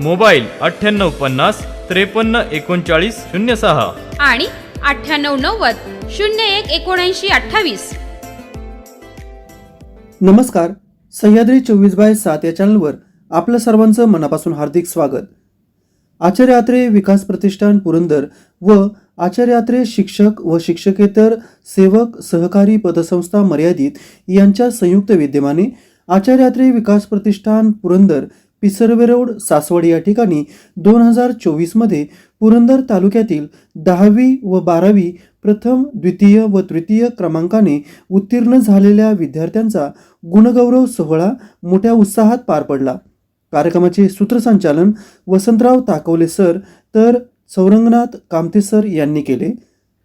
Mobile अठ्ठ्याण्णव पन्नास त्रेपन्न एकोणचाळीस शून्य सहा. आणि अठ्ठ्याण्णव नव्वद शून्य एक एकोणऐंशी अठ्ठावीस. नमस्कार. सह्याद्री चोवीस बाय सात या चॅनलवर आपलं सर्वांचं मनापासून हार्दिक स्वागत. आचार्यात्रे विकास प्रतिष्ठान पुरंदर व आचार्यात्रे शिक्षक व शिक्षकेतर सेवक सहकारी पतसंस्था मर्यादित यांच्या संयुक्त विद्यमाने आचार्यात्रे विकास प्रतिष्ठान पुरंदर पिसर्वे रोड सासवड या ठिकाणी दोन हजार चोवीसमध्ये पुरंदर तालुक्यातील दहावी व बारावी प्रथम द्वितीय व तृतीय क्रमांकाने उत्तीर्ण झालेल्या विद्यार्थ्यांचा गुणगौरव सोहळा मोठ्या उत्साहात पार पडला. कार्यक्रमाचे सूत्रसंचालन वसंतराव ताकवले सर तर सौरंगनाथ कामते सर यांनी केले.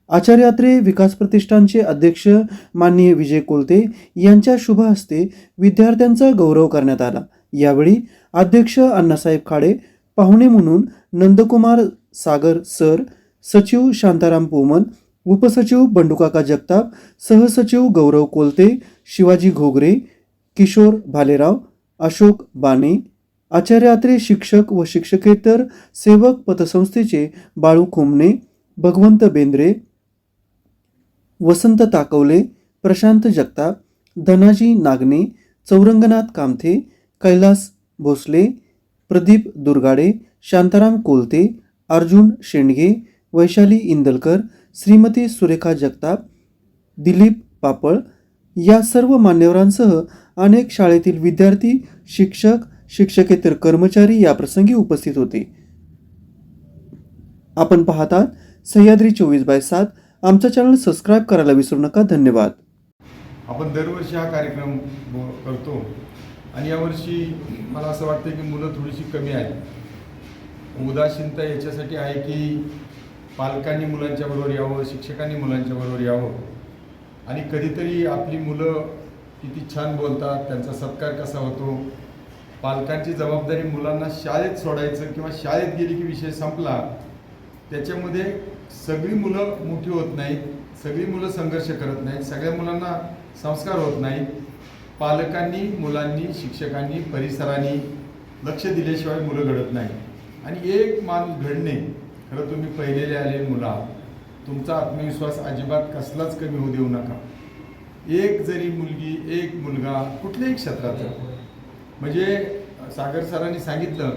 आचार्यात्रे विकास प्रतिष्ठानचे अध्यक्ष माननीय विजय कोलते यांच्या शुभ हस्ते विद्यार्थ्यांचा गौरव करण्यात आला. यावेळी अध्यक्ष अण्णासाहेब खाडे पाहुणे म्हणून नंदकुमार सागर सर सचिव शांताराम पोमन उपसचिव बंडुकाका जगताप सहसचिव गौरव कोलते शिवाजी घोगरे किशोर भालेराव अशोक बाणे आचार्यात्रे शिक्षक व शिक्षकेतर सेवक पतसंस्थेचे बाळू खोमणे भगवंत बेंद्रे वसंत ताकवले प्रशांत जगताप धनाजी नागने चौरंगनाथ कामथे कैलास भोसले प्रदीप दुर्गाडे शांताराम कोलते अर्जुन शेंडगे वैशाली इंदलकर श्रीमती सुरेखा जगताप दिलीप पापळ या सर्व मान्यवरांसह अनेक शाळेतील विद्यार्थी शिक्षक शिक्षकेतर कर्मचारी या प्रसंगी उपस्थित होते. आपण पाहतात सह्याद्री चोवीस बाय सात आमचा चॅनल सबस्क्राईब करायला विसरू नका. धन्यवाद. आपण दरवर्षी हा कार्यक्रम करतो. आणि यावर्षी मला असं वाटतं की मुलं थोडीशी कमी आहेत. उदासीनता याच्यासाठी आहे की पालकांनी मुलांच्या बरोबर यावं शिक्षकांनी मुलांच्या बरोबर यावं. आणि कधीतरी आपली मुलं किती छान बोलतात त्यांचा सत्कार कसा होतो? पालकांची जबाबदारी मुलांना शाळेत सोडायचं किंवा शाळेत गेली की विषय संपला त्याच्यामध्ये सगळी मुलं मोठी होत नाहीत सगळी मुलं संघर्ष करत नाहीत सगळ्या मुलांना संस्कार होत नाहीत. पालकांनी मुलांनी शिक्षकांनी परिसरांनी लक्ष दिल्याशिवाय मुलं घडत नाही आणि एक माणूस घडणे खरं तुम्ही पहिलेले आले मुला तुमचा आत्मविश्वास अजिबात कसलाच कमी होऊ देऊ नका. एक जरी मुलगी एक मुलगा कुठल्याही क्षेत्राचा म्हणजे सागर सरांनी सांगितलं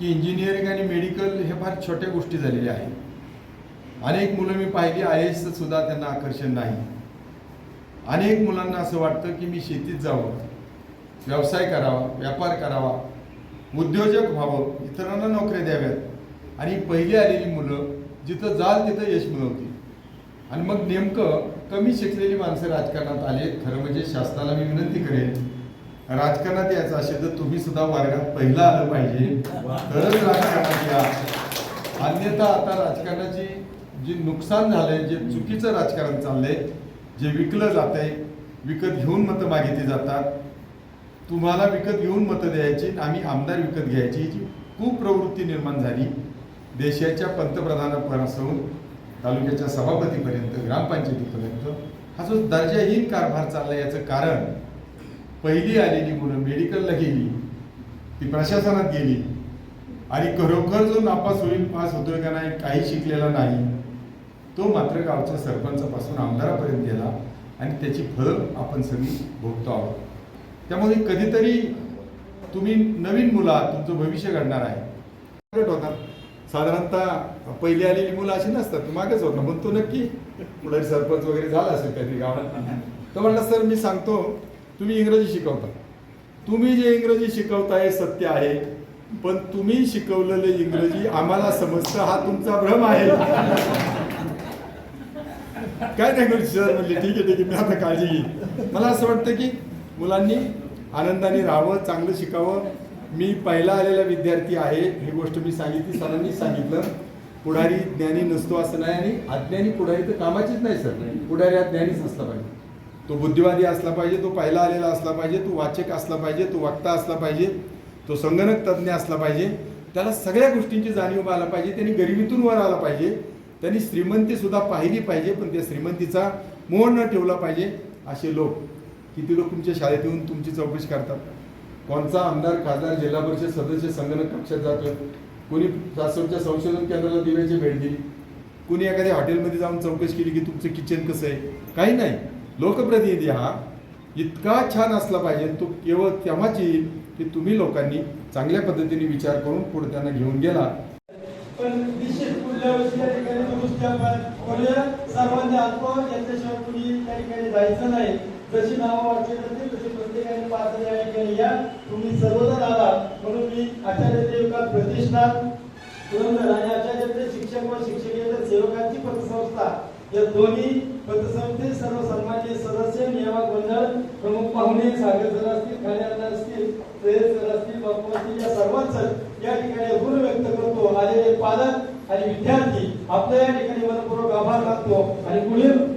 की इंजिनिअरिंग आणि मेडिकल हे फार छोट्या गोष्टी झालेल्या आहेत. अनेक मुलं मी पाहिली आय एस सुद्धा त्यांना आकर्षण नाही. अनेक मुलांना असं वाटतं की मी शेतीत जावं व्यवसाय करावा व्यापार करावा उद्योजक व्हावं इतरांना नोकऱ्या द्याव्यात. आणि पहिली आलेली मुलं जिथं जाल तिथं यश मिळवतील. आणि मग नेमकं कमी शिकलेली माणसं राजकारणात आली खरं म्हणजे शासनाला मी विनंती करेन राजकारणात यायचं असेल तर तुम्ही सुद्धा वर्गात पहिला आलं पाहिजे. तरच राजकारणात या. अन्यथा आता राजकारणाची जे नुकसान झालंय जे चुकीचं राजकारण चाललंय जे विकलं जातंय विकत घेऊन मतं मागितली जातात. तुम्हाला विकत घेऊन मतं द्यायची आणि आम्ही आमदार विकत घ्यायची जी खूप प्रवृत्ती निर्माण झाली. देशाच्या पंतप्रधानापासून तालुक्याच्या सभापतीपर्यंत ग्रामपंचायतीपर्यंत हा जो दर्जाहीन कारभार चालला याचं कारण पहिली आलेली मुलं मेडिकलला गेली ती प्रशासनात गेली. आणि खरोखर जो नापास होईल पास होतोय का नाही काही शिकलेला नाही. तो मात्र गावच्या सरपंचापासून आमदारापर्यंत गेला आणि त्याची फळं आपण सगळी भोगतो आहोत. त्यामुळे कधीतरी तुम्ही नवीन मुलं आहात तुमचं भविष्य घडणार आहे. होतात. साधारणतः पहिली आलेली मुलं अशी नसतात तू मागेच होता म्हणतो नक्की पुढे सरपंच वगैरे झाला असेल काहीतरी गावात? तर म्हणलं सर मी सांगतो तुम्ही इंग्रजी शिकवता. तुम्ही जे इंग्रजी शिकवताय सत्य आहे पण तुम्ही शिकवलेलं इंग्रजी आम्हाला समजतं हा तुमचा भ्रम आहे. काय नाही करू सर म्हणले ठीक आहे ठीक आहे मी आता काळजी घेईन. मला असं वाटतं की मुलांनी आनंदाने राहावं चांगलं शिकावं. मी पहिला आलेला विद्यार्थी आहे ही गोष्ट मी सांगितली सरांनी सांगितलं. पुढारी ज्ञानी नसतो असं नाही आणि अज्ञानी पुढारी तर कामाचीच नाही सर पुढारी हा ज्ञानीच असला पाहिजे. तो बुद्धिवादी असला पाहिजे तो पहिला आलेला असला पाहिजे तो वाचक असला पाहिजे तो वक्ता असला पाहिजे तो संगणक तज्ज्ञ असला पाहिजे. त्याला सगळ्या गोष्टींची जाणीव व्हायला पाहिजे त्याने गरिबीतून वर आला पाहिजे. त्यांनी श्रीमंतीसुद्धा पाहिली पाहिजे पण त्या श्रीमंतीचा मोह न ठेवला पाहिजे असे लोक. किती लोक तुमच्या शाळेत येऊन तुमची चौकशी करतात? कोणचा आमदार खासदार जिल्हा परिषद सदस्य संगणक कक्षात जातोय? कोणी सासवडच्या संशोधन केंद्राला दिव्याची भेट दिली? कुणी एखाद्या हॉटेलमध्ये जाऊन चौकशी केली की तुमचं किचन कसं आहे? काही नाही. लोकप्रतिनिधी हा इतका छान असला पाहिजे तो केवळ तेव्हाच येईल की तुम्ही लोकांनी चांगल्या पद्धतीने विचार करून पुढे त्यांना घेऊन गेला. पण निश्चित पुढल्या वर्षी या ठिकाणी दुरुस्ती आपण करूया सर्वांनी आत्मा याच्याशिवाय कुणी त्या ठिकाणी जायचं नाही. जशी नावं वाचली जातील तशी प्रत्येकाने पाच या ठिकाणी या. तुम्ही सर्वजण आला म्हणून मी आचार्य देवका प्रतिष्ठान पुरंदर आणि आचार्य शिक्षक व शिक्षकेतर सेवकांची पतसंस्था. या दोन्ही पतसंस्थेत सर्व सन्मान्य सदस्य नियामक मंडळ प्रमुख पाहुणे सागर सर असतील खाणे असतील सय्यद सर असतील बापू असतील या सर्वांचं या ठिकाणी ऋण व्यक्त करतो. पालक आणि विद्यार्थी आपल्या या ठिकाणी मनपूर्वक आभार मानतो आणि पुढील